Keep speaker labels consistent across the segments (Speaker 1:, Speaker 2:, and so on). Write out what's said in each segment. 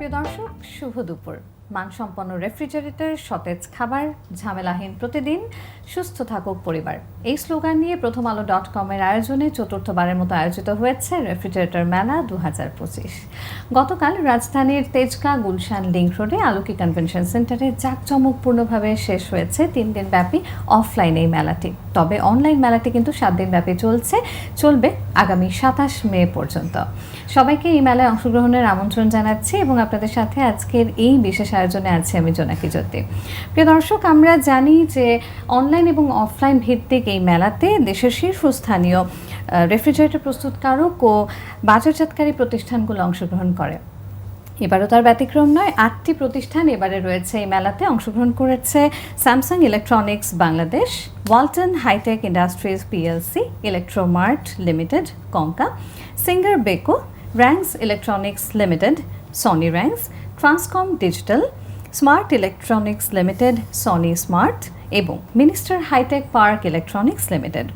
Speaker 1: প্রিয় দর্শক শুভ দুপুর। মানসম্পন্ন রেফ্রিজারেটর, সতেজ খাবার, ঝামেলাহীন প্রতিদিন, সুস্থ থাকুক পরিবার। এই স্লোগান নিয়ে প্রথম আলো ডট কমের আয়োজনে চতুর্থবারের মতো আয়োজিত হয়েছে রেফ্রিজারেটর মেলা দু হাজার পঁচিশ। গতকাল রাজধানীর তেজগাঁ গুলশান লিংক রোডে আলোকি কনভেনশন সেন্টারে জাঁকজমকপূর্ণভাবে শেষ হয়েছে তিন দিন ব্যাপী অফলাইন এই মেলাটি। তবে অনলাইন মেলাটি কিন্তু সাত দিন ব্যাপী চলছে, চলবে আগামী সাতাশ মে পর্যন্ত। সবাইকে এই মেলায় অংশগ্রহণের আমন্ত্রণ জানাচ্ছি এবং আপনাদের সাথে আজকের এই বিশেষ আয়োজনে আছে আমি জোনাকি জ্যোতি। প্রিয় দর্শক, আমরা জানি যে অনলাইন এবং অফলাইন ভিত্তিক এই মেলাতে দেশের শীর্ষস্থানীয় রেফ্রিজারেটর প্রস্তুতকারক ও বাজারজাতকারী প্রতিষ্ঠানগুলো অংশগ্রহণ করে। এবারও তার ব্যতিক্রম নয়, আটটি প্রতিষ্ঠান এবারে রয়েছে এই মেলাতে অংশগ্রহণ করেছে Samsung Electronics Bangladesh Walton Hitech Industries PLC Electromart Limited Konka Singer Beko Rangs Electronics Limited Sony Rangs Transcom Digital Smart Electronics Limited Sony Smart এবং Minister Hitech Park Electronics Limited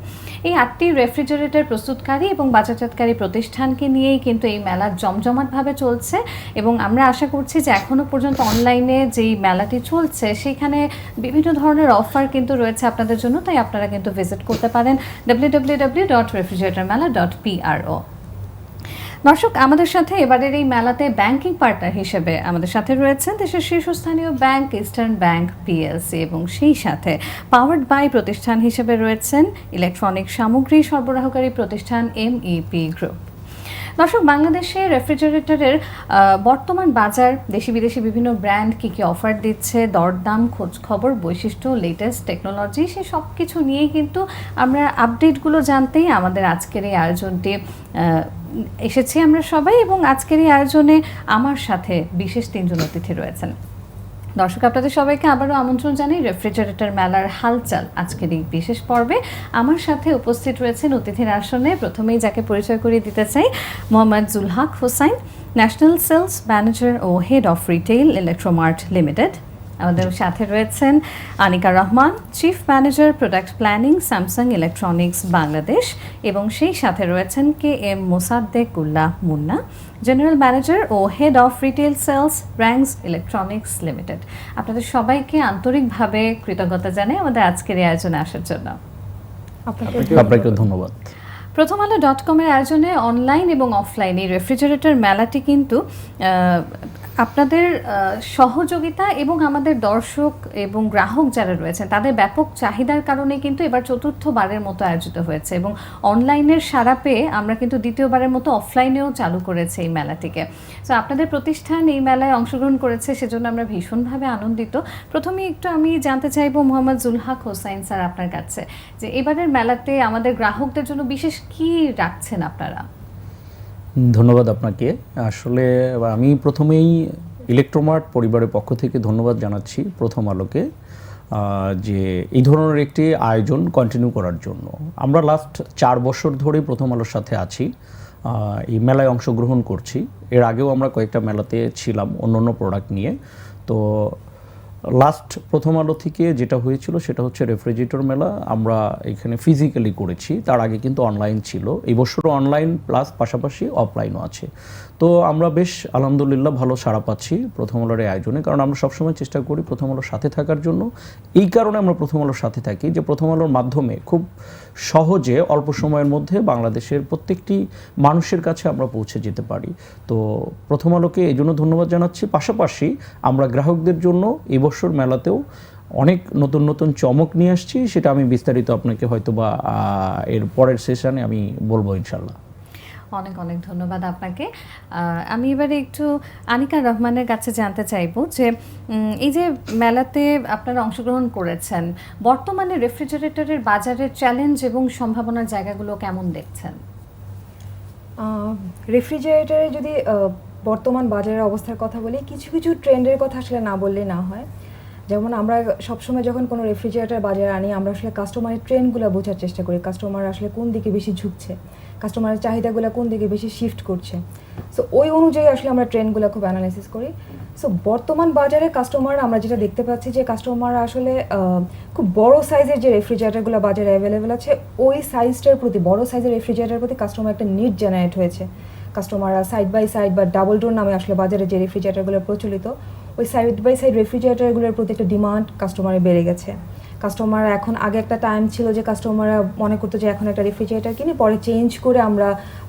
Speaker 1: এই আটটি রেফ্রিজারেটর প্রস্তুতকারী এবং বাজারজাতকারী প্রতিষ্ঠানকে নিয়েই কিন্তু এই মেলা জমজমাটভাবে চলছে এবং আমরা আশা করছি যে এখনও পর্যন্ত অনলাইনে যেই মেলাটি চলছে, সেখানে বিভিন্ন ধরনের অফার কিন্তু রয়েছে আপনাদের জন্য, তাই আপনারা কিন্তু ভিজিট করতে পারেন। W W W dot refrigerator মেলা ডট পিআরও দর্শক, আমাদের সাথে এবারের এই মেলাতে ব্যাংকিং পার্টনার হিসেবে আমাদের সাথে রয়েছেন দেশের শীর্ষস্থানীয় ব্যাংক, ইস্টার্ন ব্যাংক পিএলসি এবং সেই সাথে পাওয়ার্ড বাই প্রতিষ্ঠান হিসেবে রয়েছেন ইলেকট্রনিক সামগ্রী সরবরাহকারী প্রতিষ্ঠান এম এমইপি গ্রুপ দর্শক, বাংলাদেশে রেফ্রিজারেটরের বর্তমান বাজার, দেশি বিদেশি বিভিন্ন ব্র্যান্ড কী কী অফার দিচ্ছে, দরদাম খোঁজ খবর বৈশিষ্ট্য লেটেস্ট টেকনোলজি সে সব কিছু নিয়েই কিন্তু আমরা আপডেটগুলো জানতেই আমাদের আজকের এই আয়োজনটি এসেছি আমরা সবাই এবং আজকের এই আয়োজনে আমার সাথে বিশেষ তিনজন অতিথি রয়েছেন। দর্শক, আপনাদের সবাইকে আবারও আমন্ত্রণ জানাই রেফ্রিজারেটর মেলার হালচাল আজকের এই বিশেষ পর্বে। আমার সাথে উপস্থিত রয়েছেন অতিথির আসনে। প্রথমেই যাকে পরিচয় করিয়ে দিতে চাই, Mohammad Zulhaq Hossain, national sales manager O head of retail, Electromart Limited. আমাদের সাথে রয়েছেন Anika Rahman chief manager product planning Samsung Electronics Bangladesh এবং সেই সাথে রয়েছেন K M Mosaddek Ullah Munna general manager O head of retail sales Rangs Electronics Limited আপনাদের সবাইকে আন্তরিকভাবে কৃতজ্ঞতা জানাই আমাদের আজকের এই আয়োজনে আসার জন্য।
Speaker 2: আপনাকে ধন্যবাদ।
Speaker 1: প্রথম আলো ডট কমের আয়োজনে অনলাইন এবং অফলাইন এই রেফ্রিজারেটর মেলাটি কিন্তু আহ, আপনাদের সহযোগিতা এবং আমাদের দর্শক এবং গ্রাহক যারা রয়েছেন, তাদের ব্যাপক চাহিদার কারণে কিন্তু এবার চতুর্থবারের মতো আয়োজিত হয়েছে এবং অনলাইনের সাড়া পেয়ে আমরা কিন্তু দ্বিতীয়বারের মতো অফলাইনেও চালু করেছে এই মেলাটিকে। তো আপনাদের প্রতিষ্ঠান এই মেলায় অংশগ্রহণ করেছে, সেজন্য আমরা ভীষণভাবে আনন্দিত। প্রথমে একটু আমি জানতে চাইব মোহাম্মদ জুলহাক হোসাইন স্যার আপনার কাছে, যে এবারের মেলাতে আমাদের গ্রাহকদের জন্য বিশেষ কি রাখছেন আপনারা?
Speaker 2: ধন্যবাদ আপনাকে। আসলে আমি প্রথমেই ইলেকট্রোমার্ট পরিবারের পক্ষ থেকে ধন্যবাদ জানাচ্ছি প্রথম আলোকে যে এই ধরনের একটি আয়োজন কন্টিনিউ করার জন্য। আমরা লাস্ট চার বছর ধরে প্রথম আলোর সাথে আছি এই মেলায় অংশগ্রহণ করছি। এর আগেও আমরা কয়েকটা মেলাতে ছিলাম অন্য অন্য প্রোডাক্ট নিয়ে। তো লাস্ট প্রথম আলো থেকে যেটা হয়েছিল সেটা হচ্ছে রেফ্রিজারেটর মেলা। আমরা এখানে ফিজিক্যালি করেছি। তার আগে কিন্তু অনলাইন ছিল। এই বছরও অনলাইন প্লাস পাশাপাশি অফলাইনও আছে। তো আমরা বেশ, আলহামদুলিল্লাহ ভালো সাড়া পাচ্ছি প্রথম আলোর এই আয়োজনে, কারণ আমরা সবসময় চেষ্টা করি প্রথম আলোর সাথে থাকার জন্য। এই কারণে আমরা প্রথম আলোর সাথে থাকি যে প্রথম আলোর মাধ্যমে খুব সহজে অল্প সময়ের মধ্যে বাংলাদেশের প্রত্যেকটি মানুষের কাছে আমরা পৌঁছে যেতে পারি। তো প্রথম আলোকে এই জন্য ধন্যবাদ জানাচ্ছি। পাশাপাশি আমরা গ্রাহকদের জন্য এই বছর মেলাতেও অনেক নতুন নতুন চমক নিয়ে আসছি, সেটা আমি বিস্তারিত আপনাকে হয়তো বা এর পরের সেশনে আমি বলব ইনশাল্লাহ
Speaker 1: অনেক অনেক ধন্যবাদ আপনাকে। আমি এবারে একটু আনিকা রহমানের কাছে জানতে চাইব যে এই যে মেলাতে আপনারা অংশগ্রহণ করেছেন, বর্তমানে রেফ্রিজারেটরের বাজারের চ্যালেঞ্জ এবং সম্ভাবনার জায়গাগুলো কেমন দেখছেন?
Speaker 3: রেফ্রিজারেটরে যদি বর্তমান বাজারের অবস্থার কথা বলি, কিছু কিছু ট্রেন্ডের কথা আসলে না বললে না হয়। যেমন আমরা সবসময় যখন কোনো রেফ্রিজারেটর বাজারে আনি, আমরা আসলে কাস্টমারের ট্রেন্ডগুলো বোঝার চেষ্টা করি কাস্টমার আসলে কোন দিকে বেশি ঝুঁকছে। কাস্টমারের চাহিদাগুলো কোন দিকে বেশি শিফট করছে? সো ওই অনুযায়ী আসলে আমরা ট্রেন্ডগুলো খুব অ্যানালাইসিস করি। সো বর্তমান বাজারে কাস্টমার আমরা যেটা দেখতে পাচ্ছি যে কাস্টমার আসলে খুব বড় সাইজের যে রেফ্রিজারেটরগুলো বাজারে অ্যাভেলেবেল আছে, ওই সাইজটার প্রতি, বড় সাইজের রেফ্রিজারেটরের প্রতি কাস্টমার একটা নিড জেনারেট হয়েছে। কাস্টমাররা সাইড বাই সাইড বা ডাবল ডোর নামে আসলে বাজারে যে রেফ্রিজারেটারগুলো প্রচলিত, ওই সাইড বাই সাইড রেফ্রিজারেটারগুলোর প্রতি একটা ডিমান্ড কাস্টমারে বেড়ে গেছে। কাস্টমার এখন, আগে একটা টাইম ছিল যে কাস্টমাররা মনে করতো যে এখন একটা রেফ্রিজারেটার কিনি, পরে চেঞ্জ করে আমরা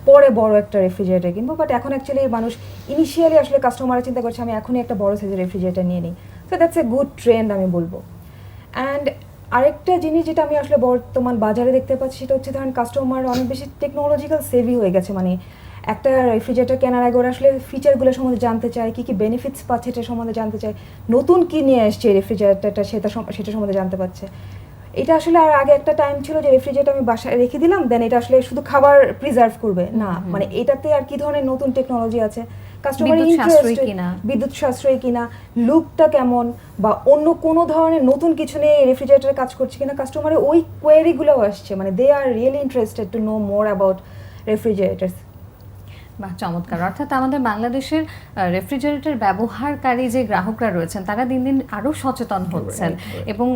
Speaker 3: পরে বড় একটা রেফ্রিজারেটার কিনবো। বাট এখন অ্যাকচুয়ালি মানুষ ইনিশিয়ালি আসলে কাস্টমাররা চিন্তা করছে, আমি এখনই একটা বড় সাইজের রেফ্রিজারেটার নিয়ে নিই। So that's a good trend আমি বলব। অ্যান্ড আরেকটা জিনিস যেটা আমি আসলে বর্তমান বাজারে দেখতে পাচ্ছি, সেটা হচ্ছে ধরেন কাস্টমার অনেক বেশি টেকনোলজিক্যাল সেভি হয়ে গেছে। মানে একটা রেফ্রিজারেটর কেনার আগে ওরা আসলে ফিচারগুলো সম্বন্ধে জানতে চায় কী কী বেনিফিটস পাচ্ছে এটা সম্বন্ধে জানতে চায়। নতুন কী নিয়ে আসছে রেফ্রিজারেটরটা সেটা সেটা সম্বন্ধে জানতে পারছে। এটা আসলে আর আগে একটা টাইম ছিল যে রেফ্রিজারেটর আমি বাসায় রেখে দিলাম দেন এটা আসলে শুধু খাবার প্রিজার্ভ করবে। না মানে এটাতে আর কি ধরনের নতুন টেকনোলজি আছে? কাস্টমার
Speaker 1: কিনা?
Speaker 3: বিদ্যুৎ সাশ্রয়ী কিনা? লুকটা কেমন? বা অন্য কোনো ধরনের নতুন কিছু নিয়ে রেফ্রিজারেটরে কাজ করছে কিনা? কাস্টমারের ওই কোয়েরিগুলোও আসছে। মানে they are really interested to know more about refrigerators
Speaker 1: বাহ চমৎকার। অর্থাৎ আমাদের বাংলাদেশের রেফ্রিজারেটর ব্যবহারকারী যে গ্রাহকরা রয়েছেন তারা দিন দিন আরও সচেতন হচ্ছেন। এবং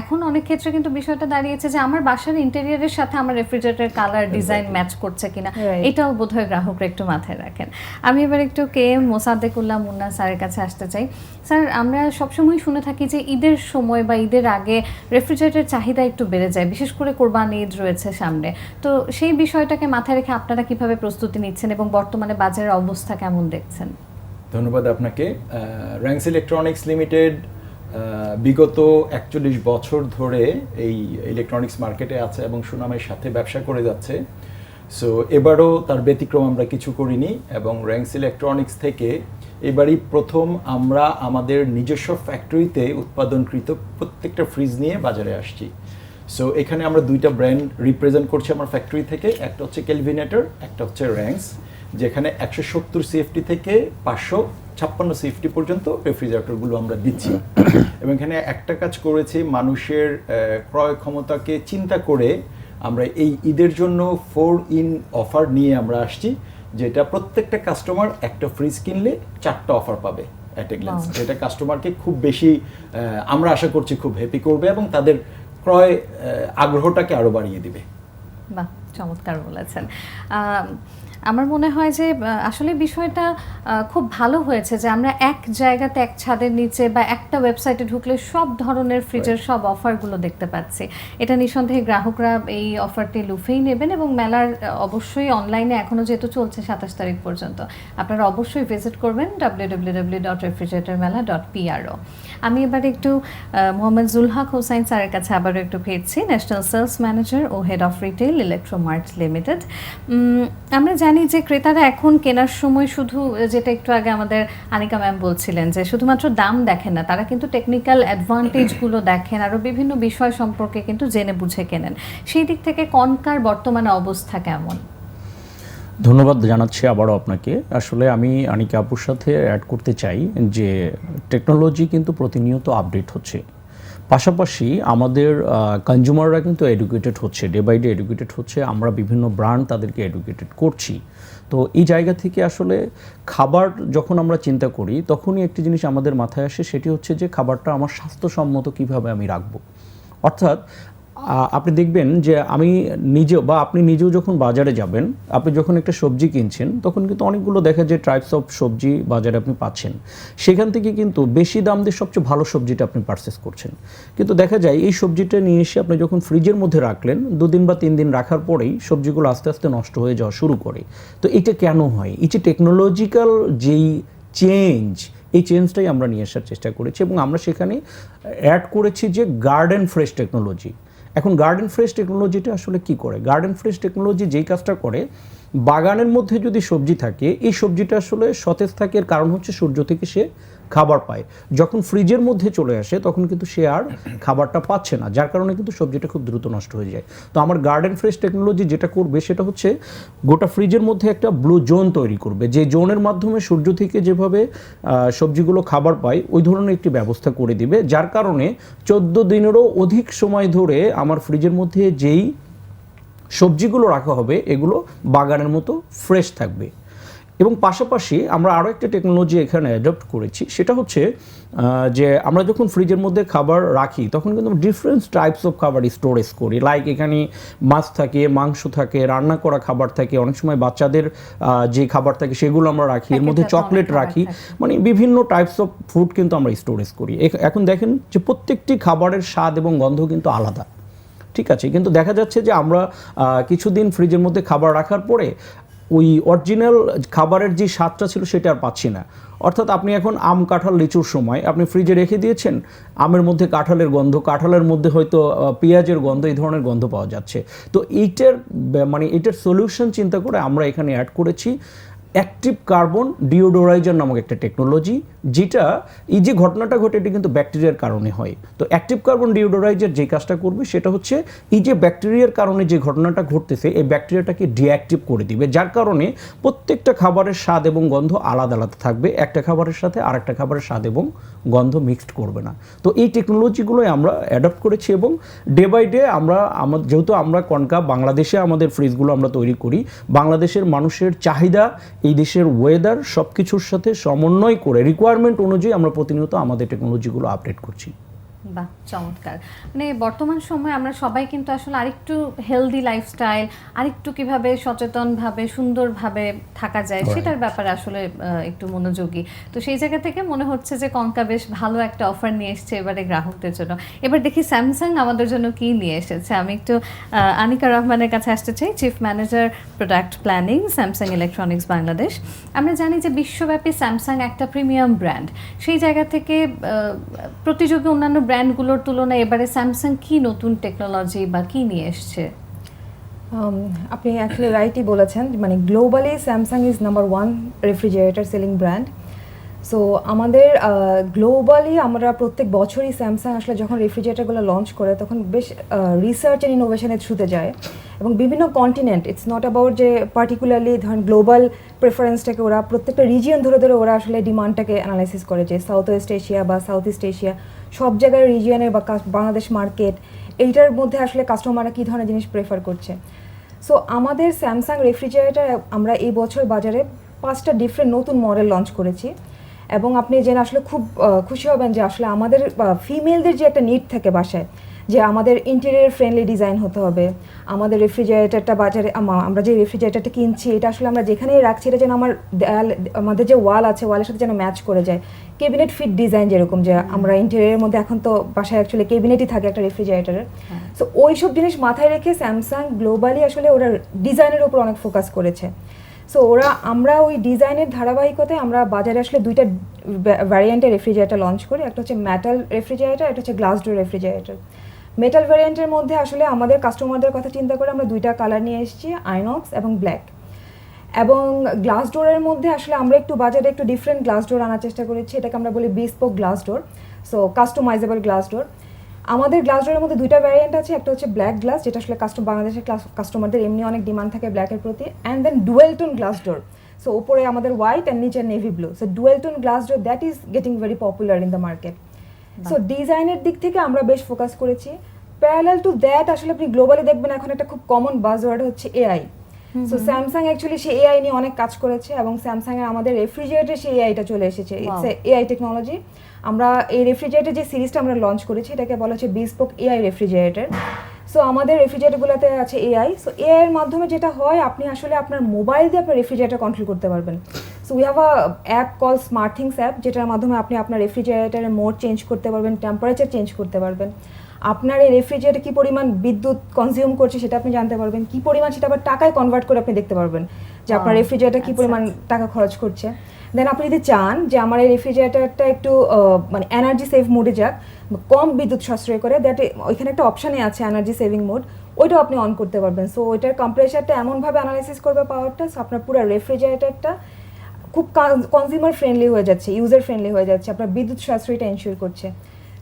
Speaker 1: এখন অনেক ক্ষেত্রে কিন্তু বিষয়টা দাঁড়িয়েছে যে আমার বাসার ইন্টেরিয়রের সাথে আমার রেফ্রিজারেটর কালার ডিজাইন ম্যাচ করছে কিনা. এটাও বোধহয় গ্রাহকরা একটু মাথায় রাখেন। আমি এবার একটু কে এম মোসাদ্দেকুল্লাহ মুন্না স্যারের কাছে আসতে চাই। স্যার আমরা সবসময় শুনে থাকি যে ঈদের সময় বা ঈদের আগে রেফ্রিজারেটর চাহিদা একটু বেড়ে যায় বিশেষ করে কোরবানি ঈদ রয়েছে সামনে। তো সেই বিষয়টাকে মাথায় রেখে আপনারা কীভাবে প্রস্তুতি নিচ্ছেন এবং বর্তমানে বাজারের অবস্থা কেমন দেখছেন?
Speaker 4: ধন্যবাদ আপনাকে। র্যাঙ্কস ইলেকট্রনিক্স লিমিটেড বিগত একচল্লিশ বছর ধরে এই ইলেকট্রনিক্স মার্কেটে আছে এবং সুনামের সাথে ব্যবসা করে যাচ্ছে। সো এবারও তার ব্যতিক্রম আমরা কিছু করিনি এবং র্যাঙ্কস ইলেকট্রনিক্স থেকে এবারই প্রথম আমরা আমাদের নিজস্ব ফ্যাক্টরিতে উৎপাদনকৃত প্রত্যেকটা ফ্রিজ নিয়ে বাজারে আসছি। সো এখানে আমরা দুইটা ব্র্যান্ড রিপ্রেজেন্ট করছি আমার ফ্যাক্টরি থেকে। একটা হচ্ছে কেলভিনেটর একটা হচ্ছে র্যাঙ্কস যেখানে একশো সত্তর সিএফটি থেকে পাঁচশো ছাপ্পান্ন সিএফটি পর্যন্ত রেফ্রিজারেটরগুলো আমরা দিচ্ছি। এবং এখানে একটা কাজ করেছি মানুষের ক্রয় ক্ষমতাকে চিন্তা করে আমরা এই ঈদের জন্য ফোর ইন অফার নিয়ে আমরা আসছি যেটা প্রত্যেকটা কাস্টমার একটা ফ্রিজ কিনলে চারটা অফার পাবে অ্যাট এ গ্ল্যান্স যেটা কাস্টমারকে খুব বেশি আমরা আশা করছি খুব হ্যাপি করবে এবং তাদের ক্রয় আগ্রহটাকে আরও বাড়িয়ে দিবে।
Speaker 1: বাহ চমৎকার বলেছেন। আমার মনে হয় যে আসলে বিষয়টা খুব ভালো হয়েছে যে আমরা এক জায়গাতে এক ছাদের নিচে বা একটা ওয়েবসাইটে ঢুকলে সব ধরনের ফ্রিজের সব অফারগুলো দেখতে পাচ্ছি। এটা নিঃসন্দেহে গ্রাহকরা এই অফারটি লুফেই নেবেন এবং মেলার অবশ্যই অনলাইনে এখনও যেহেতু চলছে সাতাশ তারিখ পর্যন্ত আপনারা অবশ্যই ভিজিট করবেন W W W dot refrigerator মেলা ডট পিআরও আমি এবার একটু মোহাম্মদ জুলহাক হোসাইন স্যারের কাছে আবারও একটু ফিরছি। National sales manager O head of retail Electromart Limited আমরা জানি যে ক্রেতারা এখন কেনার সময় শুধু, যেটা একটু আগে আমাদের আনিকা ম্যাম বলছিলেন যে শুধুমাত্র দাম দেখেন না, তারা কিন্তু টেকনিক্যাল অ্যাডভান্টেজগুলো দেখেন, আরও বিভিন্ন বিষয় সম্পর্কে কিন্তু জেনে বুঝে কেনেন। সেই দিক থেকে কনকার বর্তমানে অবস্থা কেমন?
Speaker 2: ধন্যবাদ জানাচ্ছি আবারও আপনাকে। আসলে আমি আনিকা আপুর সাথে অ্যাড করতে চাই যে টেকনোলজি কিন্তু প্রতিনিয়ত আপডেট হচ্ছে। পাশাপাশি আমাদের কনজিউমাররা কিন্তু এডুকেটেড হচ্ছে ডে বাই ডে এডুকেটেড হচ্ছে, আমরা বিভিন্ন ব্র্যান্ড তাদেরকে এডুকেটেড করছি। তো এই জায়গা থেকে আসলে খাবার যখন আমরা চিন্তা করি, তখনই একটি জিনিস আমাদের মাথায় আসে, সেটি হচ্ছে যে খাবারটা আমার স্বাস্থ্যসম্মত কীভাবে আমি রাখব। অর্থাৎ আপনি দেখবেন যে আমি নিজেও বা আপনি নিজেও যখন বাজারে যাবেন, আপনি যখন একটা সবজি কিনছেন, তখন কিন্তু অনেকগুলো দেখা যায় টাইপস অফ সবজি বাজারে আপনি পাচ্ছেন। সেখান থেকে কিন্তু বেশি দাম দিয়ে সবচেয়ে ভালো সবজিটা আপনি পারচেস করছেন। কিন্তু দেখা যায় এই সবজিটা নিয়ে এসে আপনি যখন ফ্রিজের মধ্যে রাখলেন, দুদিন বা তিন দিন রাখার পরেই সবজিগুলো আস্তে আস্তে নষ্ট হয়ে যাওয়া শুরু করে। তো এটা কেন হয়? এই যে টেকনোলজিক্যাল যেই চেঞ্জ এই চেঞ্জটাই আমরা নিয়ে আসার চেষ্টা করেছি এবং আমরা সেখানে অ্যাড করেছি যে গার্ডেন ফ্রেশ টেকনোলজি এখন গার্ডেন ফ্রেশ টেকনোলজিটা আসলে কি করে? গার্ডেন ফ্রেশ টেকনোলজি যেই কাজটা করে বাগানের মধ্যে যদি সবজি থাকে, এই সবজিটা আসলে সতেজ থাকে এর কারণ হচ্ছে সূর্য থেকে সে খাবার পায়। যখন ফ্রিজের মধ্যে চলে আসে, তখন কিন্তু সে আর খাবারটা পাচ্ছে না, যার কারণে কিন্তু সবজিটা খুব দ্রুত নষ্ট হয়ে যায়। তো আমার গার্ডেন ফ্রেশ টেকনোলজি যেটা করবে, সেটা হচ্ছে গোটা ফ্রিজের মধ্যে একটা ব্লু জোন তৈরি করবে, যে জোনের মাধ্যমে সূর্য থেকে যেভাবে সবজিগুলো খাবার পায়, ওই ধরনের একটি ব্যবস্থা করে দিবে। যার কারণে চোদ্দ দিনেরও অধিক সময় ধরে আমার ফ্রিজের মধ্যে যেই সবজিগুলো রাখা হবে এগুলো বাগানের মতো ফ্রেশ থাকবে। এবং পাশাপাশি আমরা আরও একটা টেকনোলজি এখানে অ্যাডপ্ট করেছি সেটা হচ্ছে যে আমরা যখন ফ্রিজের মধ্যে খাবার রাখি তখন কিন্তু ডিফারেন্ট টাইপস অফ খাবার স্টোরেজ করি। লাইক এখানে মাছ থাকে মাংস থাকে রান্না করা খাবার থাকে অনেক সময় বাচ্চাদের যে খাবার থাকে সেগুলো আমরা রাখি। এর মধ্যে চকলেট রাখি। মানে বিভিন্ন টাইপস অফ ফুড কিন্তু আমরা স্টোরেজ করি। এখন দেখেন যে প্রত্যেকটি খাবারের স্বাদ এবং গন্ধ কিন্তু আলাদা। ঠিক আছে, কিন্তু দেখা যাচ্ছে যে আমরা কিছুদিন ফ্রিজের মধ্যে খাবার রাখার পরে ওই অরিজিনাল খাবারের যে স্বাদটা ছিল সেটা আর পাচ্ছি না। অর্থাৎ আপনি এখন আম, কাঁঠাল লিচুর সময়, আপনি ফ্রিজে রেখে দিয়েছেন, আমের মধ্যে কাঁঠালের গন্ধ, কাঁঠালের মধ্যে হয়তো পেঁয়াজের গন্ধ, এই ধরনের গন্ধ পাওয়া যাচ্ছে। তো এইটার মানে এটার সলিউশন চিন্তা করে আমরা এখানে অ্যাড করেছি অ্যাক্টিভ কার্বন ডিওডোরাইজার নামক একটা টেকনোলজি যেটা, এই যে ঘটনাটা ঘটে, এটি কিন্তু ব্যাকটেরিয়ার কারণে হয়। তো অ্যাক্টিভ কার্বন ডিওডোরাইজার যে কাজটা করবে, সেটা হচ্ছে, এই যে ব্যাকটেরিয়ার কারণে যে ঘটনাটা ঘটতেছে, এই ব্যাকটেরিয়াটাকে ডিঅ্যাক্টিভ করে দিবে। যার কারণে প্রত্যেকটা খাবারের স্বাদ এবং গন্ধ আলাদা আলাদা থাকবে। একটা খাবারের সাথে আরেকটা খাবারের স্বাদ এবং গন্ধ মিক্সড করবে না। তো এই টেকনোলজিগুলোই আমরা অ্যাডপ্ট করেছি এবং ডে বাই ডে আমরা আমাদের যেহেতু আমরা কনকা, বাংলাদেশে আমাদের ফ্রিজগুলো আমরা তৈরি করি, বাংলাদেশের মানুষের চাহিদা, এই দেশের ওয়েদার সব কিছুর সাথে সমন্বয় করে রিকোয়ারমেন্ট অনুযায়ী আমরা প্রতিনিয়ত আমাদের টেকনোলজিগুলো আপডেট করছি।
Speaker 1: বাহ চমৎকার। মানে বর্তমান সময়ে আমরা সবাই কিন্তু আসলে আরেকটু হেলদি লাইফস্টাইল আরেকটু কীভাবে সচেতনভাবে সুন্দরভাবে থাকা যায় সেটার ব্যাপারে আসলে একটু মনোযোগী। তো সেই জায়গা থেকে মনে হচ্ছে যে কঙ্কা বেশ ভালো একটা অফার নিয়ে এসেছে এবারে গ্রাহকদের জন্য। এবার দেখি স্যামসাং আমাদের জন্য কি নিয়ে এসেছে। আমি একটু আনিকা রহমানের কাছে আসতে চাই chief manager product planning Samsung Electronics Bangladesh আমরা জানি যে বিশ্বব্যাপী স্যামসাং একটা প্রিমিয়াম ব্র্যান্ড সেই জায়গা থেকে প্রতিযোগী অন্যান্য ব্র্যান্ডগুলোর তুলনায় এবারে স্যামসাং কি নতুন টেকনোলজি বা কি নিয়ে এসছে?
Speaker 3: Um, আপনি অ্যাকচুয়ালি রাইটই বলেছেন মানে globally Samsung is number one refrigerator selling brand so আমাদের গ্লোবালি আমরা প্রত্যেক বছরই স্যামসাং আসলে যখন রেফ্রিজারেটারগুলো লঞ্চ করে, তখন বেশ রিসার্চ অ্যান্ড ইনোভেশনের থ্রুতে যায়। এবং বিভিন্ন কন্টিনেন্ট ইটস নট অ্যাবাউট যে পার্টিকুলারলি ধরেন গ্লোবাল প্রেফারেন্সটাকে ওরা, প্রত্যেকটা রিজিয়ন ধরে ধরে ওরা আসলে ডিমান্ডটাকে অ্যানালাইসিস করে যে সাউথ ওয়েস্ট এশিয়া বা সাউথ ইস্ট এশিয়া সব জায়গায় রিজিয়নের বা বাংলাদেশ মার্কেট এইটার মধ্যে আসলে কাস্টমাররা কী ধরনের জিনিস প্রেফার করছে। সো আমাদের স্যামসাং রেফ্রিজারেটার আমরা এই বছর বাজারে পাঁচটা ডিফারেন্ট নতুন মডেল লঞ্চ করেছি। এবং আপনি যেন আসলে খুব খুশি হবেন যে আসলে আমাদের ফিমেলদের যে একটা নিড থাকে বাসায় যে আমাদের ইন্টেরিয়র ফ্রেন্ডলি ডিজাইন হতে হবে আমাদের রেফ্রিজারেটারটা বাজারে আমরা যে রেফ্রিজারেটারটা কিনছি এটা আসলে আমরা যেখানেই রাখছি এটা যেন আমার দেয়াল আমাদের যে ওয়াল আছে ওয়ালের সাথে যেন ম্যাচ করে যায়। কেবিনেট ফিট ডিজাইন যেরকম যে আমরা ইন্টেরিয়ারের মধ্যে এখন তো বাসায় অ্যাকচুয়ালি কেবিনেটই থাকে একটা রেফ্রিজারেটরের সো ওই সব জিনিস মাথায় রেখে স্যামসাং গ্লোবালি আসলে ওরা ডিজাইনের উপর অনেক ফোকাস করেছে। সো ওরা, আমরা ওই ডিজাইনের ধারাবাহিকতায় আমরা বাজারে আসলে দুইটা ভ্যারিয়েন্টের রেফ্রিজারেটর লঞ্চ করি। একটা হচ্ছে মেটাল রেফ্রিজারেটর একটা হচ্ছে গ্লাস ডোর রেফ্রিজারেটর মেটাল ভ্যারিয়েন্টের মধ্যে আসলে আমাদের কাস্টমারদের কথা চিন্তা করে আমরা দুইটা কালার নিয়ে এসেছি আইনক্স এবং ব্ল্যাক এবং গ্লাস ডোরের মধ্যে আসলে আমরা একটু বাজারে একটু ডিফারেন্ট গ্লাস ডোর আনার চেষ্টা করেছি। এটাকে আমরা বলি bespoke glass door so customisable glass door আমাদের গ্লাস ডোরের মধ্যে দুইটা ভ্যারিয়েন্ট আছে একটা হচ্ছে ব্ল্যাক গ্লাস যেটা আসলে কাস্টম বাংলাদেশের কাস্টমারদের এমনি অনেক ডিমান্ড থাকে ব্ল্যাকের প্রতি and then dual tone glass door so উপরে আমাদের হোয়াইট অ্যান্ড নিচে navy blue so dual tone glass door that is getting very popular in the market so ডিজাইনের দিক থেকে আমরা বেশ ফোকাস করেছি। প্যারালাল টু দ্যাট আসলে আপনি গ্লোবালি দেখবেন এখন একটা খুব কমন বাজওয়ার্ড হচ্ছে এআই সো স্যামসাং অ্যাকচুয়ালি সে এআই নিয়ে অনেক কাজ করেছে এবং স্যামসাং এর আমাদের রেফ্রিজারেটর সেই এআইটা চলে এসেছে। ইটস এআই টেকনোলজি আমরা এই রেফ্রিজারেটর যে সিরিজটা আমরা লঞ্চ করেছি এটাকে বলা হচ্ছে বিস্পোক এআই রেফ্রিজারেটর সো আমাদের রেফ্রিজারেটরগুলোতে আছে এআই সো এআইয়ের মাধ্যমে যেটা হয় আপনি আসলে আপনার মোবাইল দিয়ে আপনার রেফ্রিজারেটর কন্ট্রোল করতে পারবেন। So we have a app call Smart Things app যেটার মাধ্যমে আপনি আপনার রেফ্রিজারেটরের মোড চেঞ্জ করতে পারবেন টেম্পারেচার চেঞ্জ করতে পারবেন। আপনার এই রেফ্রিজারেটর কী পরিমাণ বিদ্যুৎ কনজিউম করছে সেটা আপনি জানতে পারবেন। কী পরিমাণ সেটা আবার টাকায় কনভার্ট করে আপনি দেখতে পারবেন যে আপনার রেফ্রিজারেটর কি
Speaker 1: আচ্ছা,
Speaker 3: পরিমাণ টাকা খরচ করছে। দেন আপনি যদি চান যে আমার এই রেফ্রিজারেটারটা একটু মানে এনার্জি সেভ মোডে যাক, কম বিদ্যুৎ সাশ্রয় করে দ্যাট ওইখানে একটা অপশানে আছে এনার্জি সেভিং মোড ওইটাও আপনি অন করতে পারবেন। সো ওইটার কম্প্রেসারটা এমনভাবে অ্যানালাইসিস করবে পাওয়ারটা সো আপনার পুরো রেফ্রিজারেটারটা খুব কনজিউমার ফ্রেন্ডলি হয়ে যাচ্ছে ইউজার ফ্রেন্ডলি হয়ে যাচ্ছে, আপনার বিদ্যুৎ সাশ্রয়টা এনশিওর করছে।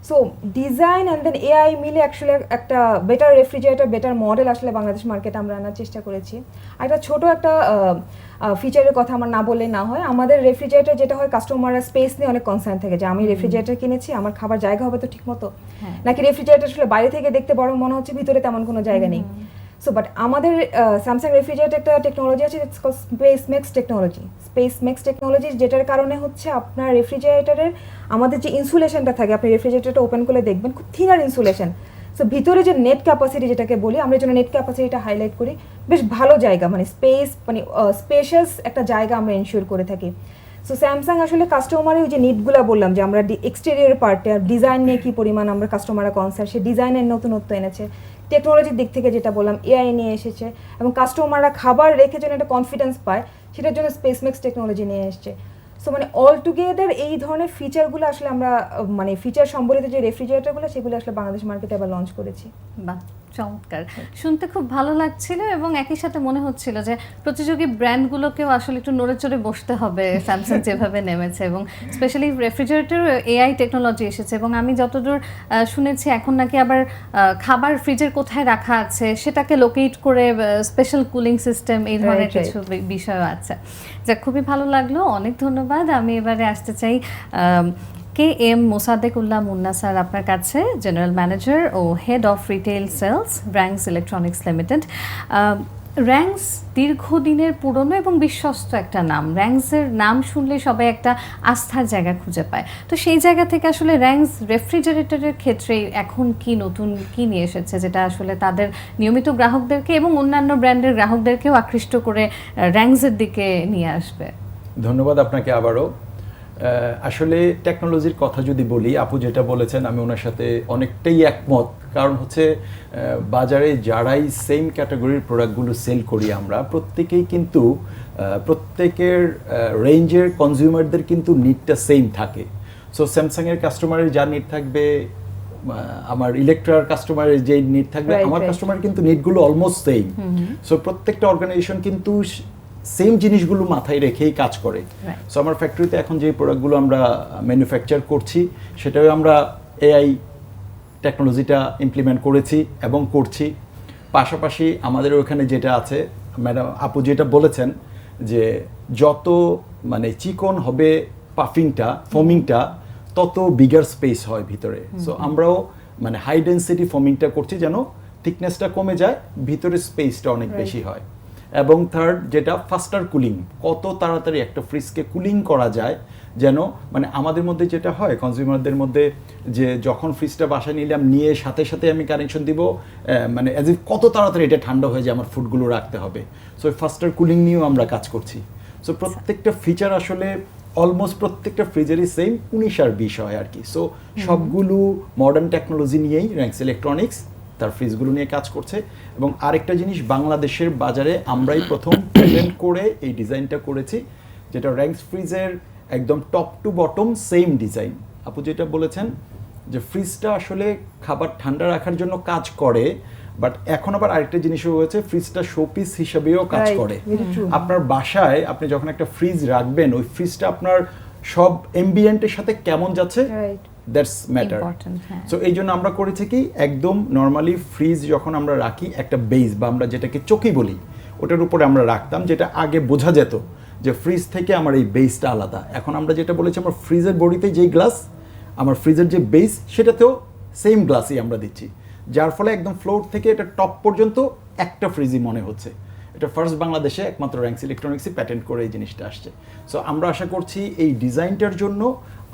Speaker 3: So design and then AI মিলে অ্যাকচুয়ালি একটা বেটার রেফ্রিজারেটর বেটার মডেল আসলে বাংলাদেশ মার্কেটে আমরা আনার চেষ্টা করেছি। আর একটা ছোট একটা ফিচারের কথা আমার না বললে না হয়। আমাদের রেফ্রিজারেটর যেটা হয় কাস্টমাররা স্পেস নিয়ে অনেক কনসার্ন থাকে যে আমি রেফ্রিজারেটর কিনেছি আমার খাবার জায়গা হবে তো ঠিক মতো
Speaker 1: হ্যাঁ।
Speaker 3: নাকি রেফ্রিজারেটর আসলে বাইরে থেকে দেখতে বড় মনে হচ্ছে ভিতরে তেমন কোনো জায়গা নেই। সো বাট আমাদের স্যামসাং রেফ্রিজারেটর একটা টেকনোলজি আছে it's space max technology space max technology যেটার কারণে হচ্ছে আপনার রেফ্রিজারেটরের আমাদের যে ইনসুলেশনটা থাকে, আপনি রেফ্রিজারেটরটা ওপেন করে দেখবেন, খুব থিনার ইনসুলেশন সো ভিতরে যে নেট ক্যাপাসিটি যেটাকে বলি, আমরা যেন নেট ক্যাপাসিটিটা হাইলাইট করি। বেশ ভালো জায়গা মানে স্পেস মানে স্পেশাস একটা জায়গা আমরা এনশিওর করে থাকি। সো স্যামসাং আসলে কাস্টমারের ওই যে নিডগুলো বললাম, যে আমরা এক্সটেরিয়র পার্টে আর ডিজাইন নিয়ে কী পরিমাণ আমরা কাস্টমাররা কনসার্ট সে ডিজাইনের নতুনত্ব এনেছে। টেকনোলজির দিক থেকে যেটা বললাম এআই নিয়ে এসেছে, এবং কাস্টমাররা খাবার রেখে যেন একটা কনফিডেন্স পায় সেটার জন্য স্পেসমেক্স টেকনোলজি নিয়ে এসছে। সো মানে অল টুগেদার এই ধরনের ফিচারগুলো আসলে আমরা মানে ফিচার সম্বলিত যে রেফ্রিজারেটরগুলো সেগুলো আসলে বাংলাদেশ মার্কেটে আবার লঞ্চ করেছি।
Speaker 1: বাহ। চমৎকার। শুনতে খুব ভালো লাগছিল এবং একই সাথে মনে হচ্ছিল যে প্রতিযোগী ব্র্যান্ডগুলোকেও আসলে একটু নড়ে চড়ে বসতে হবে স্যামসাং যেভাবে নেমেছে এবং স্পেশালি রেফ্রিজারেটর এআই টেকনোলজি এসেছে এবং আমি যতদূর আহ, শুনেছি এখন নাকি আবার খাবার ফ্রিজের কোথায় রাখা আছে সেটাকে লোকেট করে স্পেশাল কুলিং সিস্টেম এই ধরনের. কিছু বি- বিষয়ও আছে। যা খুবই ভালো লাগল অনেক ধন্যবাদ। আমি এবারে আসতে চাই K M Mosaddek Ullah Munna sir আপনার কাছে general manager O head of retail sales Rangs Electronics Limited Rangs দীর্ঘদিনের পুরনো এবং বিশ্বস্ত একটা নাম। র্যাঙ্কসের নাম শুনলে সবাই একটা আস্থার জায়গা খুঁজে পায়। তো সেই জায়গা থেকে আসলে র্যাঙ্কস রেফ্রিজারেটরের ক্ষেত্রে এখন কি নতুন, কি নিয়ে এসেছে যেটা আসলে তাদের নিয়মিত গ্রাহকদেরকে এবং অন্যান্য ব্র্যান্ডের গ্রাহকদেরকেও আকৃষ্ট করে র্যাঙ্কসের দিকে নিয়ে আসবে?
Speaker 4: ধন্যবাদ আপনাকে আবারও। আসলে টেকনোলজির কথা যদি বলি আপু যেটা বলেছেন আমি ওনার সাথে অনেকটাই একমত। কারণ হচ্ছে বাজারে যারাই সেম ক্যাটাগরির প্রোডাক্টগুলো সেল করি আমরা প্রত্যেকেই কিন্তু প্রত্যেকের রেঞ্জের কনজিউমারদের কিন্তু নিডটা সেম থাকে। সো স্যামসাংয়ের কাস্টমারের যা নিড থাকবে আমার ইলেকট্রার কাস্টমারের যে নিড থাকবে আমার কাস্টমার কিন্তু নিডগুলো অলমোস্ট সেম সো প্রত্যেকটা অর্গানাইজেশন কিন্তু সেম জিনিসগুলো মাথায় রেখেই কাজ করে। সো আমার ফ্যাক্টরিতে এখন যে প্রোডাক্টগুলো আমরা ম্যানুফ্যাকচার করছি সেটাও আমরা এআই টেকনোলজিটা ইমপ্লিমেন্ট করেছি এবং করছি। পাশাপাশি আমাদের ওখানে যেটা আছে ম্যাডাম আপু যেটা বলেছেন যে যত মানে চিকন হবে পাফিংটা ফোমিংটা তত বিগার স্পেস হয় ভিতরে। সো আমরাও মানে হাই ডেন্সিটি ফোমিংটা করছি যেন থিকনেসটা কমে যায় ভিতরে স্পেসটা অনেক বেশি হয়। এবং থার্ড যেটা ফাস্টার কুলিং কত তাড়াতাড়ি একটা ফ্রিজকে কুলিং করা যায় যেন মানে আমাদের মধ্যে যেটা হয় কনজিউমারদের মধ্যে যে যখন ফ্রিজটা বাসায় নিলাম নিয়ে সাথে সাথে আমি কানেকশন দিব মানে অ্যাজ ইফ কত তাড়াতাড়ি এটা ঠান্ডা হয়ে যায় আমার ফুডগুলো রাখতে হবে। সো ফাস্টার কুলিং নিয়েও আমরা কাজ করছি। সো প্রত্যেকটা ফিচার আসলে অলমোস্ট প্রত্যেকটা ফ্রিজেরই সেম উনিশ আর বিশ হয় আর কি। সো সবগুলো মডার্ন টেকনোলজি নিয়েই র্যাঙ্কস ইলেকট্রনিক্স তার ফ্রিজগুলো নিয়ে কাজ করছে। এবং আরেকটা জিনিস বাংলাদেশের বাজারে আমরাই প্রথম প্রেজেন্ট করে এই ডিজাইনটা করেছি যেটা র্যাঙ্কস ফ্রিজের একদম top to bottom same design আপু যেটা বলেছেন যে ফ্রিজটা আসলে খাবার ঠান্ডা রাখার জন্য কাজ করে বাট এখন আবার আরেকটা জিনিস হয়েছে ফ্রিজটা শোপিস হিসাবেও কাজ করে। আপনার বাসায় আপনি যখন একটা ফ্রিজ রাখবেন ওই ফ্রিজটা আপনার সব এমবিয়েন্টের সাথে কেমন যাচ্ছে. That's matter.
Speaker 1: হ্যাঁ।
Speaker 4: সো এই জন্য আমরা করেছি কি একদম নর্মালি ফ্রিজ যখন আমরা রাখি একটা বেস বা আমরা যেটাকে চকি বলি ওটার উপরে আমরা রাখতাম যেটা আগে বোঝা যেত যে ফ্রিজ থেকে আমার এই বেসটা আলাদা। এখন আমরা যেটা বলেছি আমার ফ্রিজের বডিতে যেই গ্লাস আমার ফ্রিজের যে বেস সেটাতেও সেম গ্লাসই আমরা দিচ্ছি। যার ফলে একদম ফ্লোর থেকে এটা টপ পর্যন্ত একটা ফ্রিজই মনে হচ্ছে। এটা ফার্স্ট বাংলাদেশে একমাত্র র্যাঙ্কস ইলেকট্রনিক্সই প্যাটেন্ট করে এই জিনিসটা আসছে। সো আমরা আশা করছি এই ডিজাইনটার জন্য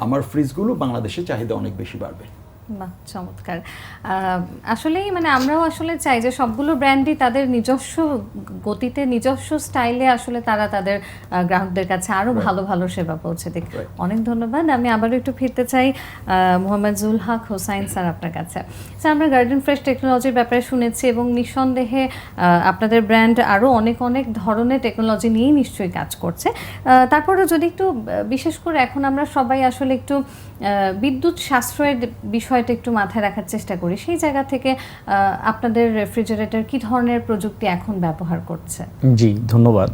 Speaker 4: আমার ফ্রিজগুলো বাংলাদেশে চাহিদা অনেক বেশি বাড়বে।
Speaker 1: বাহ চমৎকার। আসলেই মানে আমরাও আসলে চাই যে সবগুলো ব্র্যান্ডই তাদের নিজস্ব গতিতে নিজস্ব স্টাইলে আসলে তারা তাদের গ্রাহকদের কাছে আরও ভালো ভালো সেবা পৌঁছে দিক। অনেক ধন্যবাদ। আমি আবারও একটু ফিরতে চাই মোহাম্মদ জুল হক হোসাইন স্যার আপনার কাছে। স্যার আমরা গার্ডেন ফ্রেশ টেকনোলজির ব্যাপারে শুনেছি এবং নিঃসন্দেহে আপনাদের ব্র্যান্ড আরও অনেক অনেক ধরনের টেকনোলজি নিয়েই নিশ্চয়ই কাজ করছে। তারপরেও যদি একটু বিশেষ করে এখন আমরা সবাই আসলে একটু বিদ্যুৎ সাশ্রয়ের বিষয়টা একটু মাথায় রাখার চেষ্টা করি। সেই জায়গা থেকে আপনাদের রেফ্রিজারেটর কি ধরনের প্রযুক্তি এখন ব্যবহার করছে?
Speaker 2: জি, ধন্যবাদ।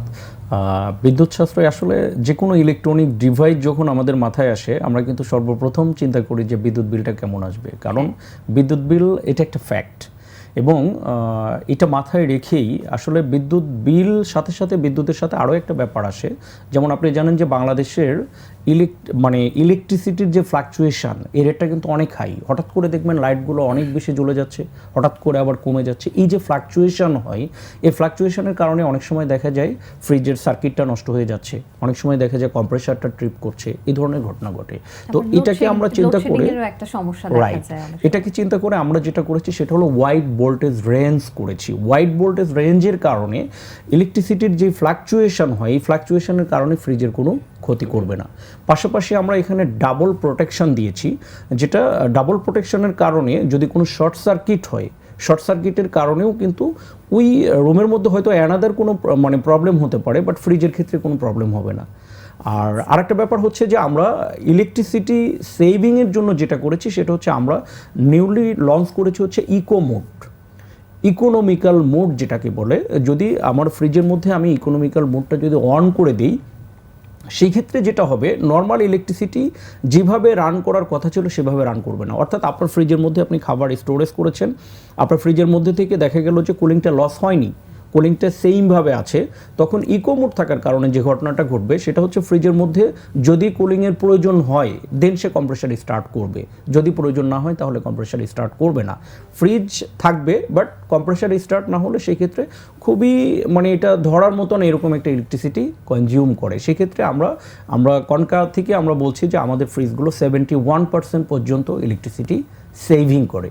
Speaker 2: বিদ্যুৎ সাশ্রয় আসলে যে কোনো ইলেকট্রনিক ডিভাইস যখন আমাদের মাথায় আসে, আমরা কিন্তু সর্বপ্রথম চিন্তা করি যে বিদ্যুৎ বিলটা কেমন আসবে। কারণ বিদ্যুৎ বিল, এটা একটা ফ্যাক্ট এবং এটা মাথায় রেখেই আসলে বিদ্যুৎ বিল সাথে সাথে বিদ্যুতের সাথে আরও একটা ব্যাপার আসে। যেমন আপনি জানেন যে বাংলাদেশের ইলেক মানে ইলেকট্রিসিটির যে ফ্লাকচুয়েশন এর রেটটা কিন্তু অনেক হাই হঠাৎ করে দেখবেন লাইটগুলো অনেক বেশি জ্বলে যাচ্ছে হঠাৎ করে আবার কমে যাচ্ছে। এই যে ফ্লাকচুয়েশন হয় এই ফ্লাকচুয়েশনের কারণে অনেক সময় দেখা যায় ফ্রিজের সার্কিটটা নষ্ট হয়ে যাচ্ছে। অনেক সময় দেখা যায় কম্প্রেসারটা ট্রিপ করছে। এই ধরনের ঘটনা ঘটে। তো এটাকে আমরা চিন্তা করে
Speaker 1: একটা সমস্যা
Speaker 2: রাইট এটাকে চিন্তা করে আমরা যেটা করেছি সেটা হলো ওয়াইড ভোল্টেজ রেঞ্জ করেছি। ওয়াইড ভোল্টেজ রেঞ্জের কারণে ইলেকট্রিসিটির যে ফ্লাকচুয়েশন হয় এই ফ্লাকচুয়েশনের কারণে ফ্রিজের কোনো ক্ষতি করবে না। পাশাপাশি আমরা এখানে ডাবল প্রোটেকশন দিয়েছি, যেটা ডাবল প্রোটেকশনের কারণে যদি কোনো শর্ট সার্কিট হয় শর্ট সার্কিটের কারণেও কিন্তু ওই রুমের মধ্যে হয়তো অ্যানাদার কোনো মানে প্রবলেম হতে পারে বাট ফ্রিজের ক্ষেত্রে কোনো প্রবলেম হবে না। আর আরেকটা ব্যাপার হচ্ছে যে আমরা ইলেকট্রিসিটি সেভিংয়ের জন্য যেটা করেছি সেটা হচ্ছে আমরা নিউলি লঞ্চ করেছি হচ্ছে ইকো মোড ইকোনমিক্যাল মোড যেটাকে বলে, যদি আমার ফ্রিজের মধ্যে আমি ইকোনমিক্যাল মোডটা যদি অন করে দিই সেই ক্ষেত্রে যেটা হবে নর্মাল ইলেকট্রিসিটি যেভাবে রান করার কথা ছিল সেভাবে রান করবে না। অর্থাৎ আপনার ফ্রিজের মধ্যে আপনি খাবার স্টোরেজ করেছেন আপনার ফ্রিজের মধ্যে থেকে দেখা গেল যে কুলিংটা লস হয়নি। কুলিংটা সেমভাবে আছে, তখন ইকো মোড থাকার কারণে যে ঘটনাটা ঘটবে সেটা হচ্ছে ফ্রিজের মধ্যে যদি কুলিংয়ের প্রয়োজন হয় দেন সে কম্প্রেসার স্টার্ট করবে। যদি প্রয়োজন না হয়, তাহলে কম্প্রেসার স্টার্ট করবে না। ফ্রিজ থাকবে বাট কম্প্রেসার স্টার্ট না হলে সেক্ষেত্রে খুবই মানে এটা ধরার মতন এরকম একটা ইলেকট্রিসিটি কনজিউম করে। সেক্ষেত্রে আমরা আমরা কনকা থেকে আমরা বলছি যে আমাদের ফ্রিজগুলো সেভেন্টি ওয়ান পার্সেন্ট পর্যন্ত ইলেকট্রিসিটি সেভিং করে।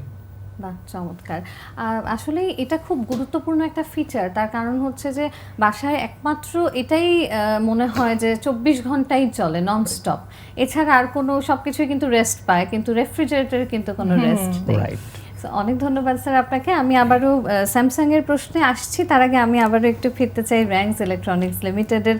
Speaker 1: বাহ চমৎকার। আর আসলে এটা খুব গুরুত্বপূর্ণ একটা ফিচার তার কারণ হচ্ছে যে বাসায় একমাত্র এটাই আহ, মনে হয় যে চব্বিশ ঘন্টাই চলে নন স্টপ এছাড়া আর কোনো সবকিছুই কিন্তু রেস্ট পায় কিন্তু রেফ্রিজারেটর কিন্তু কোনো রেস্ট নেই।
Speaker 2: রাইট
Speaker 1: অনেক ধন্যবাদ স্যার আপনাকে। আমি আবারও স্যামসাং এর প্রশ্নে আসছি। তার আগে আমি আবারও একটু ফিরতে চাই র্যাঙ্কস ইলেকট্রনিক্স লিমিটেডের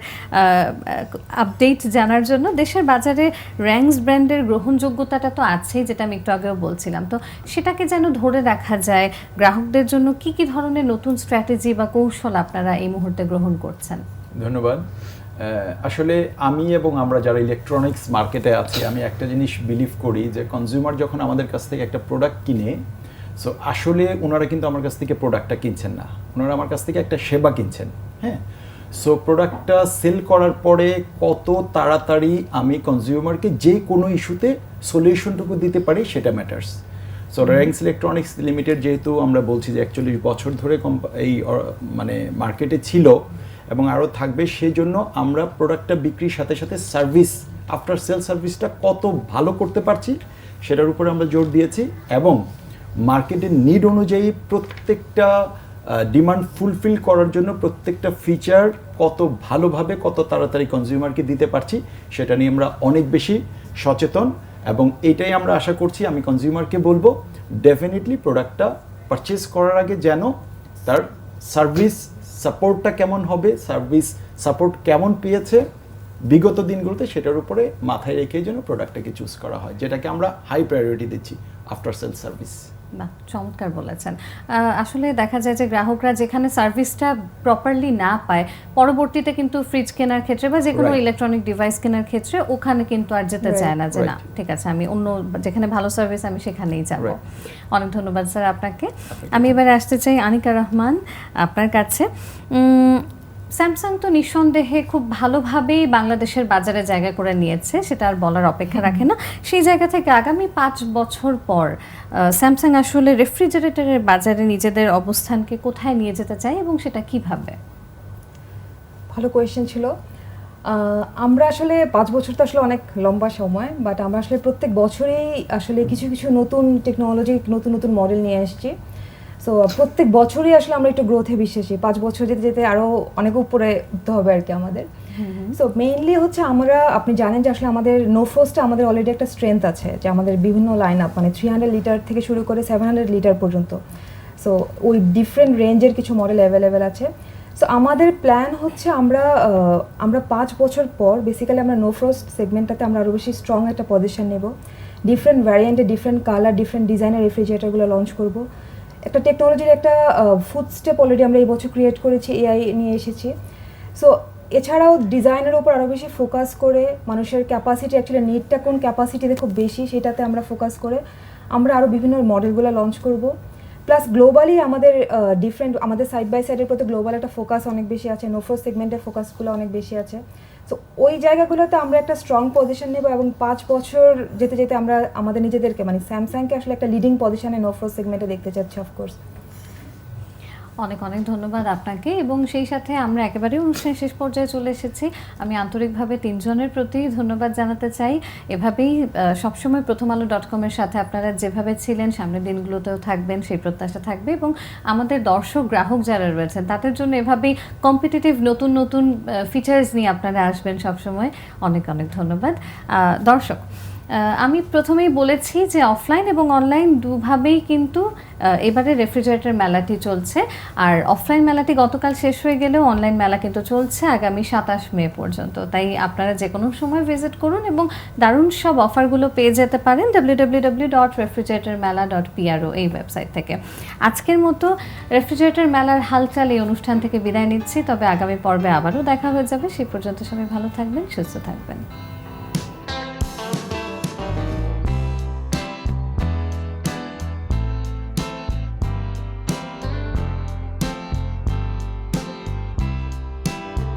Speaker 1: আপডেট জানার জন্য। দেশের বাজারে র্যাঙ্কস ব্র্যান্ডের গ্রহণযোগ্যতাটা তো আছেই, যেটা আমি একটু আগেও বলছিলাম। তো সেটাকে যেন ধরে রাখা যায়, গ্রাহকদের জন্য কি কি ধরনের নতুন স্ট্র্যাটেজি বা কৌশল আপনারা এই মুহূর্তে গ্রহণ করছেন?
Speaker 4: ধন্যবাদ। আসলে আমি এবং আমরা যারা ইলেকট্রনিক্স মার্কেটে আছি, আমি একটা জিনিস বিলিভ করি যে কনজিউমার যখন আমাদের কাছ থেকে একটা প্রোডাক্ট কিনে সো আসলে ওনারা কিন্তু আমার কাছ থেকে প্রোডাক্টটা কিনছেন না। ওনারা আমার কাছ থেকে একটা সেবা কিনছেন হ্যাঁ? সো প্রোডাক্টটা সেল করার পরে কত তাড়াতাড়ি আমি কনজিউমারকে যে কোনো ইস্যুতে সলিউশনটুকু দিতে পারি সেটা matters so Rangs Electronics Limited যেহেতু আমরা বলছি যে একচল্লিশ বছর ধরে এই মানে মার্কেটে ছিল এবং আরও থাকবে সেই জন্য আমরা প্রোডাক্টটা বিক্রির সাথে সাথে সার্ভিস আফটার সেল সার্ভিসটা কত ভালো করতে পারছি সেটার উপরে আমরা জোর দিয়েছি এবং মার্কেটের নিড অনুযায়ী প্রত্যেকটা ডিমান্ড ফুলফিল করার জন্য প্রত্যেকটা ফিচার কত ভালোভাবে, কত তাড়াতাড়ি কনজিউমারকে দিতে পারছি, সেটা নিয়ে আমরা অনেক বেশি সচেতন এবং এটাই আমরা আশা করছি, আমি কনজিউমারকে বলব ডেফিনেটলি প্রোডাক্টটা পারচেস করার আগে যেন তার সার্ভিস সাপোর্টটা কেমন হবে সার্ভিস সাপোর্ট কেমন পেয়েছে, বিগত দিনগুলোতে সেটার উপরে মাথায় রেখে যেন প্রোডাক্টটাকে চুজ করা হয়, যেটাকে আমরা হাই প্রায়োরিটি দিচ্ছি আফটার সেল সার্ভিস
Speaker 1: বাহ চমৎকার বলেছেন। আসলে দেখা যায় যে গ্রাহকরা যেখানে সার্ভিসটা প্রপারলি না পায় পরবর্তীতে কিন্তু ফ্রিজ কেনার ক্ষেত্রে বা যে কোনো ইলেকট্রনিক ডিভাইস কেনার ক্ষেত্রে ওখানে কিন্তু আর যেতে চায় না যে না ঠিক আছে আমি অন্য যেখানে ভালো সার্ভিস আমি সেখানেই যাব। অনেক ধন্যবাদ স্যার আপনাকে। আমি এবারে আসতে চাই আনিকা রহমান আপনার কাছে। স্যামসাং তো নিঃসন্দেহে খুব ভালোভাবেই বাংলাদেশের বাজারে জায়গা করে নিয়েছে সেটা আর বলার অপেক্ষা রাখে না। সেই জায়গা থেকে আগামী পাঁচ বছর পর স্যামসাং আসলে রেফ্রিজারেটরের বাজারে নিজেদের অবস্থানকে কোথায় নিয়ে যেতে চায় এবং সেটা কীভাবে
Speaker 3: ভালো কোয়েশ্চেন ছিল। আমরা আসলে পাঁচ বছর তো আসলে অনেক লম্বা সময় বাট আমরা আসলে প্রত্যেক বছরেই আসলে কিছু কিছু নতুন টেকনোলজি নতুন নতুন মডেল নিয়ে আসছি। সো প্রত্যেক বছরই আসলে আমরা একটু গ্রোথে বিশ্বাসী। পাঁচ বছর যেতে যেতে আরও অনেক উপরে উঠতে হবে আর কি আমাদের। সো মেইনলি হচ্ছে আমরা আপনি জানেন যে আসলে আমাদের নোফোস্টে আমাদের অলরেডি একটা স্ট্রেংথ আছে যে আমাদের বিভিন্ন লাইন আপ মানে থ্রি হান্ড্রেড লিটার থেকে শুরু করে সেভেন হান্ড্রেড লিটার পর্যন্ত। সো ওই ডিফারেন্ট রেঞ্জের কিছু মডেল অ্যাভেলেবেল আছে। সো আমাদের প্ল্যান হচ্ছে আমরা আমরা পাঁচ বছর পর বেসিক্যালি আমরা নোফ্রোস্ট সেগমেন্টটাতে আমরা আরও বেশি স্ট্রং একটা পজিশন নেব। ডিফারেন্ট ভ্যারিয়েন্টে ডিফারেন্ট কালার ডিফারেন্ট ডিজাইনের রেফ্রিজারেটরগুলো লঞ্চ করব। একটা টেকনোলজির একটা ফুড স্টেপ অলরেডি আমরা এই বছর ক্রিয়েট করেছি এআই নিয়ে এসেছি। সো এছাড়াও ডিজাইনের উপর আরও বেশি ফোকাস করে মানুষের ক্যাপাসিটি অ্যাকচুয়ালি নিডটা কোন ক্যাপাসিটিতে খুব বেশি সেটাতে আমরা ফোকাস করে আমরা আরও বিভিন্ন মডেলগুলো লঞ্চ করব। প্লাস গ্লোবালি আমাদের ডিফারেন্ট আমাদের সাইড বাই সাইডের প্রতি গ্লোবাল একটা ফোকাস অনেক বেশি আছে নোফোর সেগমেন্টের ফোকাসগুলো অনেক বেশি আছে। তো ওই জায়গাগুলোতে আমরা একটা স্ট্রং পজিশন নেব এবং পাঁচ বছর যেতে যেতে আমরা আমাদের নিজেদেরকে মানে স্যামসাংকে আসলে একটা লিডিং পজিশনে নোফ্রো সেগমেন্টে দেখতে চাচ্ছি অফকোর্স
Speaker 1: অনেক অনেক ধন্যবাদ আপনাকে এবং সেই সাথে আমরা একেবারে অনুষ্ঠানের শেষ পর্যায়ে চলে এসেছি। আমি আন্তরিকভাবে তিনজনের প্রতি ধন্যবাদ জানাতে চাই। এভাবেই সবসময় প্রথম আলো ডট কমের সাথে আপনারা যেভাবে ছিলেন, সামনের দিনগুলোতেও থাকবেন, সেই প্রত্যাশা থাকবে এবং আমাদের দর্শক, গ্রাহক যারা রয়েছেন, তাদের জন্য এভাবেই কম্পিটিটিভ নতুন নতুন ফিচার্স নিয়ে আপনারা আসবেন সবসময়। অনেক অনেক ধন্যবাদ। দর্শক আমি প্রথমেই বলেছি যে অফলাইন এবং অনলাইন দুভাবেই কিন্তু এবারে রেফ্রিজারেটর মেলাটি চলছে। আর অফলাইন মেলাটি গতকাল শেষ হয়ে গেলেও অনলাইন মেলা কিন্তু চলছে আগামী সাতাশ মে পর্যন্ত। তাই আপনারা যে কোনো সময় ভিজিট করুন এবং দারুণ সব অফারগুলো পেয়ে যেতে পারেন W dot refrigerator mela dot PRO এই ওয়েবসাইট থেকে। আজকের মতো রেফ্রিজারেটর মেলার হালচাল এই অনুষ্ঠান থেকে বিদায় নিচ্ছি। তবে আগামী পর্বে আবারও দেখা হয়ে যাবে। সেই পর্যন্ত সবাই ভালো থাকবেন, সুস্থ থাকবেন।